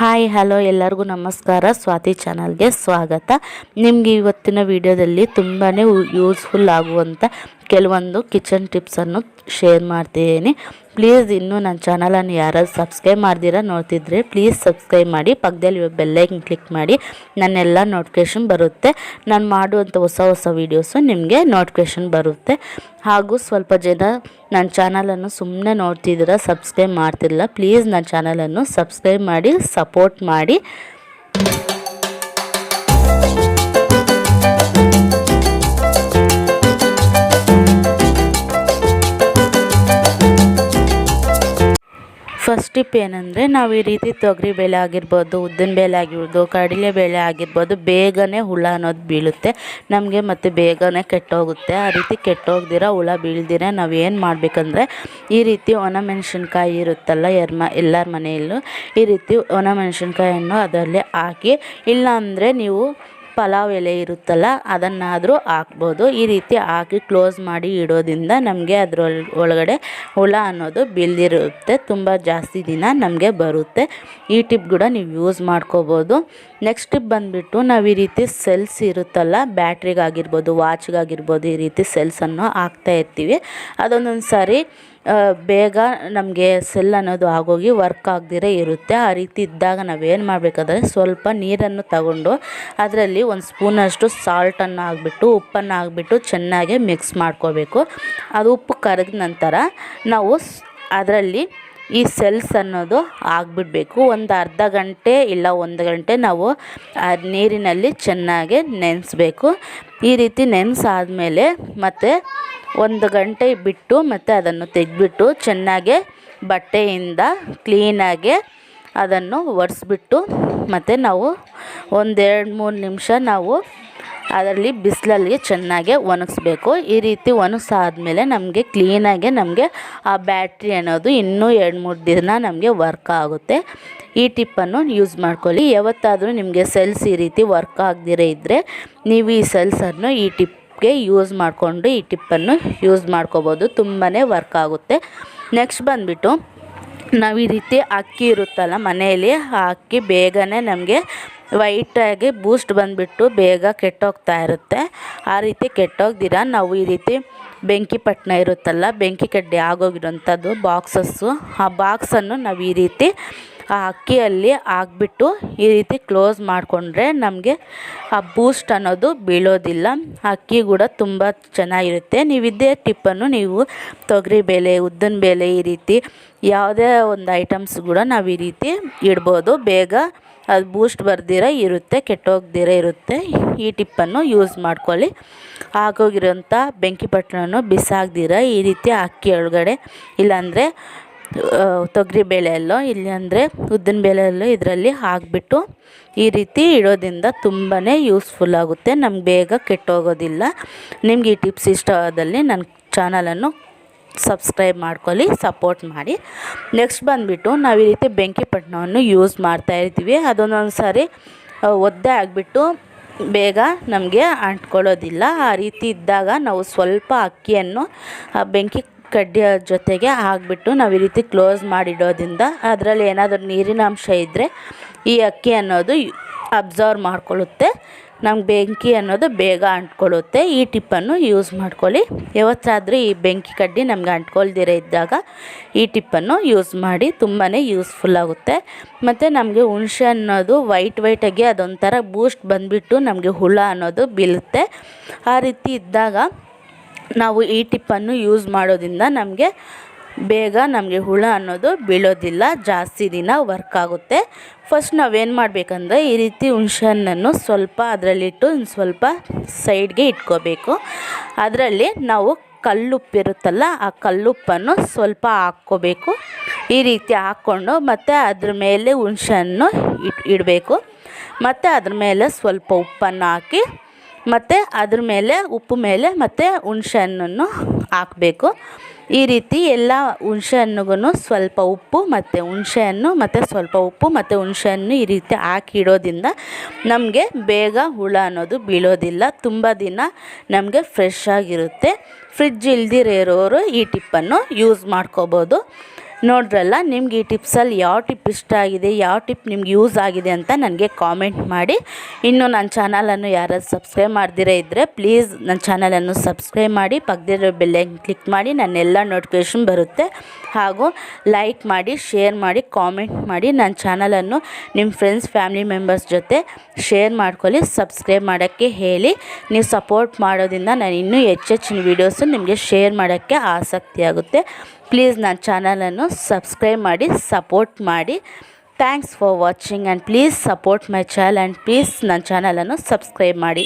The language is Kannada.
ಹಾಯ್ ಹಲೋ ಎಲ್ಲರಿಗೂ ನಮಸ್ಕಾರ. ಸ್ವಾತಿ ಚಾನಲ್ಗೆ ಸ್ವಾಗತ. ನಿಮಗೆ ಇವತ್ತಿನ ವಿಡಿಯೋದಲ್ಲಿ ತುಂಬಾ ಯೂಸ್ಫುಲ್ ಆಗುವಂಥ ಕೆಲವೊಂದು ಕಿಚನ್ ಟಿಪ್ಸನ್ನು ಶೇರ್ ಮಾಡ್ತಿದ್ದೀನಿ ಪ್ಲೀಸ್ ಇನ್ನೂ ನನ್ನ ಚಾನಲನ್ನು ಯಾರಾದ್ರು ಸಬ್ಸ್ಕ್ರೈಬ್ ಮಾಡ್ದಿರ ನೋಡ್ತಿದ್ರೆ ಪ್ಲೀಸ್ ಸಬ್ಸ್ಕ್ರೈಬ್ ಮಾಡಿ ಪಕ್ಕದಲ್ಲಿ ಬೆಲ್ಲೈಕನ್ ಕ್ಲಿಕ್ ಮಾಡಿ, ನನ್ನೆಲ್ಲ ನೋಟಿಫಿಕೇಷನ್ ಬರುತ್ತೆ. ನಾನು ಮಾಡುವಂಥ ಹೊಸ ಹೊಸ ವೀಡಿಯೋಸು ನಿಮಗೆ ನೋಟಿಫಿಕೇಷನ್ ಬರುತ್ತೆ. ಹಾಗೂ ಸ್ವಲ್ಪ ಜನ ನನ್ನ ಚಾನಲನ್ನು ಸುಮ್ಮನೆ ನೋಡ್ತಿದ್ದೀರಾ, ಸಬ್ಸ್ಕ್ರೈಬ್ ಮಾಡ್ತಿಲ್ಲ, ಪ್ಲೀಸ್ ನನ್ನ ಚಾನಲನ್ನು ಸಬ್ಸ್ಕ್ರೈಬ್ ಮಾಡಿ, ಸಪೋರ್ಟ್ ಮಾಡಿ. ಫಸ್ಟ್ ಟಿಪ್ ಏನಂದರೆ ನಾವು ಈ ರೀತಿ ತೊಗರಿ ಬೇಳೆ ಆಗಿರ್ಬೋದು, ಉದ್ದಿನ ಬೇಳೆ ಆಗಿರ್ಬೋದು, ಕಡಲೆ ಬೇಳೆ ಆಗಿರ್ಬೋದು, ಬೇಗನೆ ಹುಳ ಅನ್ನೋದು ಬೀಳುತ್ತೆ. ನಮಗೆ ಮತ್ತು ಬೇಗನೆ ಕೆಟ್ಟೋಗುತ್ತೆ. ಆ ರೀತಿ ಕೆಟ್ಟೋಗ್ದಿರ ಹುಳ ಬೀಳ್ದಿರ ನಾವು ಏನು ಮಾಡಬೇಕಂದ್ರೆ ಈ ರೀತಿ ಒಣಮೆಣಸಿನ್ಕಾಯಿ ಇರುತ್ತಲ್ಲ ಎರ್ಮ, ಎಲ್ಲರ ಮನೆಯಲ್ಲೂ ಈ ರೀತಿ ಒಣಮೆಣ್ಸಿನ್ಕಾಯನ್ನು ಅದರಲ್ಲಿ ಹಾಕಿ ಇಲ್ಲ ಅಂದರೆ ನೀವು ಪಲಾವ್ ಎಲೆ ಇರುತ್ತಲ್ಲ, ಅದನ್ನಾದರೂ ಹಾಕ್ಬೋದು. ಈ ರೀತಿ ಹಾಕಿ ಕ್ಲೋಸ್ ಮಾಡಿ ಇಡೋದ್ರಿಂದ ನಮಗೆ ಅದ್ರ ಒಳಗಡೆ ಹುಳ ಅನ್ನೋದು ಬಿಲ್ದಿರುತ್ತೆ ತುಂಬ ಜಾಸ್ತಿ ದಿನ ನಮಗೆ ಬರುತ್ತೆ. ಈ ಟಿಪ್ ಕೂಡ ನೀವು ಯೂಸ್ ಮಾಡ್ಕೋಬೋದು. ನೆಕ್ಸ್ಟ್ ಟಿಪ್ ಬಂದುಬಿಟ್ಟು ನಾವು ಈ ರೀತಿ ಸೆಲ್ಸ್ ಇರುತ್ತಲ್ಲ ಬ್ಯಾಟ್ರಿಗಾಗಿರ್ಬೋದು ವಾಚ್ಗಾಗಿರ್ಬೋದು ಈ ರೀತಿ ಸೆಲ್ಸನ್ನು ಹಾಕ್ತಾ ಇರ್ತೀವಿ. ಅದೊಂದೊಂದು ಸಾರಿ ಬೇಗ ನಮಗೆ ಸೆಲ್ ಅನ್ನೋದು ಆಗೋಗಿ ವರ್ಕ್ ಆಗದಿರೇ ಇರುತ್ತೆ. ಆ ರೀತಿ ಇದ್ದಾಗ ನಾವೇನು ಮಾಡಬೇಕಾದ್ರೆ ಸ್ವಲ್ಪ ನೀರನ್ನು ತಗೊಂಡು ಅದರಲ್ಲಿ ಒಂದು ಸ್ಪೂನಷ್ಟು ಸಾಲ್ಟನ್ನು ಹಾಕ್ಬಿಟ್ಟು, ಉಪ್ಪನ್ನು ಹಾಕ್ಬಿಟ್ಟು ಚೆನ್ನಾಗಿ ಮಿಕ್ಸ್ ಮಾಡ್ಕೋಬೇಕು. ಅದು ಉಪ್ಪು ಕರಗಿದ ನಂತರ ನಾವು ಅದರಲ್ಲಿ ಈ ಸೆಲ್ಸ್ ಅನ್ನೋದು ಆಗಿಬಿಡ್ಬೇಕು. ಒಂದು ಅರ್ಧ ಗಂಟೆ ಇಲ್ಲ ಒಂದು ಗಂಟೆ ನಾವು ಆ ನೀರಿನಲ್ಲಿ ಚೆನ್ನಾಗಿ ನೆನೆಸ್ಬೇಕು. ಈ ರೀತಿ ನೆನೆಸಾದ್ಮೇಲೆ ಮತ್ತು ಒಂದು ಗಂಟೆ ಬಿಟ್ಟು ಮತ್ತು ಅದನ್ನು ತೆಗೆದ್ಬಿಟ್ಟು ಚೆನ್ನಾಗೆ ಬಟ್ಟೆಯಿಂದ ಕ್ಲೀನಾಗೆ ಅದನ್ನು ಒರೆಸ್ಬಿಟ್ಟು ಮತ್ತು ನಾವು ಒಂದೆರಡು ಮೂರು ನಿಮಿಷ ನಾವು ಅದರಲ್ಲಿ ಬಿಸಿಲಲ್ಲಿ ಚೆನ್ನಾಗೆ ಒಣಗಿಸ್ಬೇಕು. ಈ ರೀತಿ ಒಣಗಿಸಾದ್ಮೇಲೆ ನಮಗೆ ಕ್ಲೀನಾಗೆ ನಮಗೆ ಆ ಬ್ಯಾಟ್ರಿ ಅನ್ನೋದು ಇನ್ನೂ ಎರಡು ಮೂರು ದಿನ ನಮಗೆ ವರ್ಕ್ ಆಗುತ್ತೆ. ಈ ಟಿಪ್ಪನ್ನು ಯೂಸ್ ಮಾಡ್ಕೊಳ್ಳಿ. ಯಾವತ್ತಾದರೂ ನಿಮಗೆ ಸೆಲ್ಸ್ ಈ ರೀತಿ ವರ್ಕ್ ಆಗದಿರೇ ಇದ್ದರೆ ನೀವು ಈ ಸೆಲ್ಸನ್ನು ಈ ಟಿಪ್ಗೆ ಯೂಸ್ ಮಾಡಿಕೊಂಡು ಈ ಟಿಪ್ಪನ್ನು ಯೂಸ್ ಮಾಡ್ಕೋಬೋದು. ತುಂಬಾ ವರ್ಕ್ ಆಗುತ್ತೆ. ನೆಕ್ಸ್ಟ್ ಬಂದುಬಿಟ್ಟು ನಾವು ಈ ರೀತಿ ಅಕ್ಕಿ ಇರುತ್ತಲ್ಲ ಮನೆಯಲ್ಲಿ, ಆ ಅಕ್ಕಿ ಬೇಗನೆ ನಮಗೆ ವೈಟಾಗಿ ಬೂಸ್ಟ್ ಬಂದುಬಿಟ್ಟು ಬೇಗ ಕೆಟ್ಟೋಗ್ತಾ ಇರುತ್ತೆ. ಆ ರೀತಿ ಕೆಟ್ಟೋಗ್ದಿರ. ನಾವು ಈ ರೀತಿ ಬೆಂಕಿ ಪಟ್ಟಣ ಇರುತ್ತಲ್ಲ, ಬೆಂಕಿ ಕಡ್ಡಿ ಆಗೋಗಿರೋಂಥದ್ದು ಬಾಕ್ಸಸ್ಸು ಆ ಬಾಕ್ಸನ್ನು ನಾವು ಈ ರೀತಿ ಆ ಅಕ್ಕಿಯಲ್ಲಿ ಹಾಕ್ಬಿಟ್ಟು ಈ ರೀತಿ ಕ್ಲೋಸ್ ಮಾಡಿಕೊಂಡ್ರೆ ನಮಗೆ ಆ ಬೂಸ್ಟ್ ಅನ್ನೋದು ಬೀಳೋದಿಲ್ಲ. ಅಕ್ಕಿ ಕೂಡ ತುಂಬ ಚೆನ್ನಾಗಿರುತ್ತೆ. ನೀವು ಇದೇ ಟಿಪ್ಪನ್ನು ನೀವು ತೊಗರಿ ಬೇಳೆ, ಉದ್ದಿನ ಬೇಳೆ ಈ ರೀತಿ ಯಾವುದೇ ಒಂದು ಐಟಮ್ಸ್ ಕೂಡ ನಾವು ಈ ರೀತಿ ಇಡ್ಬೋದು. ಬೇಗ ಅದು ಬೂಸ್ಟ್ ಬರ್ದಿರ, ಇರುತ್ತೆ, ಕೆಟ್ಟೋಗ್ದಿರ ಇರುತ್ತೆ. ಈ ಟಿಪ್ಪನ್ನು ಯೂಸ್ ಮಾಡ್ಕೊಳ್ಳಿ. ಆಗೋಗಿರೋಂಥ ಬೆಂಕಿ ಪಟ್ಟಣವನ್ನು ಬಿಸಾಕ್ದಿರ, ಈ ರೀತಿ ಅಕ್ಕಿ ಒಳಗಡೆ, ಇಲ್ಲಾಂದರೆ ತೊಗರಿ ಬೇಳೆಯಲ್ಲೋ, ಇಲ್ಲಾಂದರೆ ಉದ್ದಿನ ಬೇಳೆಯಲ್ಲೋ ಇದರಲ್ಲಿ ಹಾಕಿಬಿಟ್ಟು ಈ ರೀತಿ ಇಡೋದ್ರಿಂದ ತುಂಬಾ ಯೂಸ್ಫುಲ್ ಆಗುತ್ತೆ. ನಮ್ಗೆ ಬೇಗ ಕೆಟ್ಟೋಗೋದಿಲ್ಲ. ನಿಮ್ಗೆ ಈ ಟಿಪ್ಸ್ ಇಷ್ಟವಾದಲ್ಲಿ ನನ್ನ ಚಾನಲನ್ನು ಸಬ್ಸ್ಕ್ರೈಬ್ ಮಾಡ್ಕೊಳ್ಳಿ, ಸಪೋರ್ಟ್ ಮಾಡಿ. ನೆಕ್ಸ್ಟ್ ಬಂದುಬಿಟ್ಟು ನಾವು ಈ ರೀತಿ ಬೆಂಕಿ ಪಟ್ಟಣವನ್ನು ಯೂಸ್ ಮಾಡ್ತಾ ಇರ್ತೀವಿ. ಅದೊಂದೊಂದು ಸಾರಿ ಒದ್ದೆ ಆಗಿಬಿಟ್ಟು ಬೇಗ ನಮಗೆ ಅಂಟ್ಕೊಳ್ಳೋದಿಲ್ಲ. ಆ ರೀತಿ ಇದ್ದಾಗ ನಾವು ಸ್ವಲ್ಪ ಅಕ್ಕಿಯನ್ನು, ಆ ಬೆಂಕಿ ಕಡ್ಡಿಯ ಜೊತೆಗೆ ಹಾಕ್ಬಿಟ್ಟು ನಾವು ಈ ರೀತಿ ಕ್ಲೋಸ್ ಮಾಡಿಡೋದ್ರಿಂದ ಅದರಲ್ಲಿ ಏನಾದರೂ ನೀರಿನ ಅಂಶ ಇದ್ದರೆ ಈ ಅಕ್ಕಿ ಅನ್ನೋದು ಅಬ್ಸರ್ವ್ ಮಾಡ್ಕೊಳ್ಳುತ್ತೆ. ನಮ್ಗೆ ಬೆಂಕಿ ಅನ್ನೋದು ಬೇಗ ಅಂಟ್ಕೊಳ್ಳುತ್ತೆ. ಈ ಟಿಪ್ಪನ್ನು ಯೂಸ್ ಮಾಡ್ಕೊಳ್ಳಿ. ಯಾವತ್ತಾದರೂ ಈ ಬೆಂಕಿ ಕಡ್ಡಿ ನಮ್ಗೆ ಅಂಟ್ಕೊಳ್ದಿರ ಇದ್ದಾಗ ಈ ಟಿಪ್ಪನ್ನು ಯೂಸ್ ಮಾಡಿ ತುಂಬಾ ಯೂಸ್ಫುಲ್ ಆಗುತ್ತೆ. ಮತ್ತು ನಮಗೆ ಹುಣಸೆ ಅನ್ನೋದು ವೈಟ್ ವೈಟಾಗಿ ಅದೊಂಥರ ಬೂಸ್ಟ್ ಬಂದುಬಿಟ್ಟು ನಮಗೆ ಹುಳ ಅನ್ನೋದು ಬೀಳುತ್ತೆ. ಆ ರೀತಿ ಇದ್ದಾಗ ನಾವು ಈ ಟಿಪ್ಪನ್ನು ಯೂಸ್ ಮಾಡೋದ್ರಿಂದ ನಮಗೆ ಬೇಗ ನಮಗೆ ಹುಳ ಅನ್ನೋದು ಬೀಳೋದಿಲ್ಲ, ಜಾಸ್ತಿ ದಿನ ವರ್ಕ್ ಆಗುತ್ತೆ. ಫಸ್ಟ್ ನಾವೇನು ಮಾಡಬೇಕಂದ್ರೆ ಈ ರೀತಿ ಹುಣ್ಸೆಹಣ್ಣನ್ನು ಸ್ವಲ್ಪ ಅದರಲ್ಲಿಟ್ಟು ಸ್ವಲ್ಪ ಸೈಡ್ಗೆ ಇಟ್ಕೋಬೇಕು. ಅದರಲ್ಲಿ ನಾವು ಕಲ್ಲುಪ್ಪಿರುತ್ತಲ್ಲ, ಆ ಕಲ್ಲುಪ್ಪನ್ನು ಸ್ವಲ್ಪ ಹಾಕ್ಕೋಬೇಕು. ಈ ರೀತಿ ಹಾಕ್ಕೊಂಡು ಮತ್ತು ಅದ್ರ ಮೇಲೆ ಹುಣ್ಸೆಹಣ್ಣು ಇಡಬೇಕು. ಮತ್ತು ಅದ್ರ ಮೇಲೆ ಸ್ವಲ್ಪ ಉಪ್ಪನ್ನು ಹಾಕಿ ಮತ್ತು ಅದ್ರ ಮೇಲೆ ಉಪ್ಪು ಮೇಲೆ ಮತ್ತು ಹುಣ್ಸೆ ಹಣ್ಣನ್ನು ಹಾಕಬೇಕು. ಈ ರೀತಿ ಎಲ್ಲ ಹುಣ್ಸೆ ಹಣ್ಣುಗೂ ಸ್ವಲ್ಪ ಉಪ್ಪು ಮತ್ತು ಹುಣ್ಸೆ ಹಣ್ಣು ಮತ್ತು ಸ್ವಲ್ಪ ಉಪ್ಪು ಮತ್ತು ಹುಣ್ಸೆ ಹಣ್ಣು ಈ ರೀತಿ ಹಾಕಿಡೋದ್ರಿಂದ ನಮಗೆ ಬೇಗ ಹುಳ ಅನ್ನೋದು ಬೀಳೋದಿಲ್ಲ. ತುಂಬ ದಿನ ನಮಗೆ ಫ್ರೆಶ್ ಆಗಿರುತ್ತೆ. ಫ್ರಿಡ್ಜ್ ಇಲ್ದಿರೋರು ಈ ಟಿಪ್ಪನ್ನು ಯೂಸ್ ಮಾಡ್ಕೋಬೋದು. ನೋಡ್ರಲ್ಲ, ನಿಮ್ಗೆ ಈ ಟಿಪ್ಸಲ್ಲಿ ಯಾವ ಟಿಪ್ ಇಷ್ಟ ಆಗಿದೆ, ಯಾವ ಟಿಪ್ ನಿಮ್ಗೆ ಯೂಸ್ ಆಗಿದೆ ಅಂತ ನನಗೆ ಕಾಮೆಂಟ್ ಮಾಡಿ. ಇನ್ನು ನನ್ನ ಚಾನಲನ್ನು ಯಾರಾದ್ರೂ ಸಬ್ಸ್ಕ್ರೈಬ್ ಮಾಡ್ದಿರೇ ಇದ್ದರೆ ಪ್ಲೀಸ್ ನನ್ನ ಚಾನಲನ್ನು ಸಬ್ಸ್ಕ್ರೈಬ್ ಮಾಡಿ ಪಕ್ಕದಿರೋ ಬೆಲ್ಲೈನ್ ಕ್ಲಿಕ್ ಮಾಡಿ, ನನ್ನೆಲ್ಲ ನೋಟಿಫಿಕೇಷನ್ ಬರುತ್ತೆ. ಹಾಗೂ ಲೈಕ್ ಮಾಡಿ, ಶೇರ್ ಮಾಡಿ, ಕಾಮೆಂಟ್ ಮಾಡಿ, ನನ್ನ ಚಾನಲನ್ನು ನಿಮ್ಮ ಫ್ರೆಂಡ್ಸ್, ಫ್ಯಾಮಿಲಿ ಮೆಂಬರ್ಸ್ ಜೊತೆ ಶೇರ್ ಮಾಡ್ಕೊಳ್ಳಿ, ಸಬ್ಸ್ಕ್ರೈಬ್ ಮಾಡೋಕ್ಕೆ ಹೇಳಿ. ನೀವು ಸಪೋರ್ಟ್ ಮಾಡೋದ್ರಿಂದ ನಾನು ಇನ್ನೂ ಹೆಚ್ಚೆಚ್ಚಿನ ವೀಡಿಯೋಸು ನಿಮಗೆ ಶೇರ್ ಮಾಡೋಕ್ಕೆ ಆಸಕ್ತಿ ಆಗುತ್ತೆ ಪ್ಲೀಸ್ ನನ್ನ ಚಾನಲನ್ನು ಸಬ್ಸ್ಕ್ರೈಬ್ ಮಾಡಿ ಸಪೋರ್ಟ್ ಮಾಡಿ. Thanks for watching and please support my channel and please ನನ್ನ ಚಾನಲನ್ನು ಸಬ್ಸ್ಕ್ರೈಬ್ ಮಾಡಿ.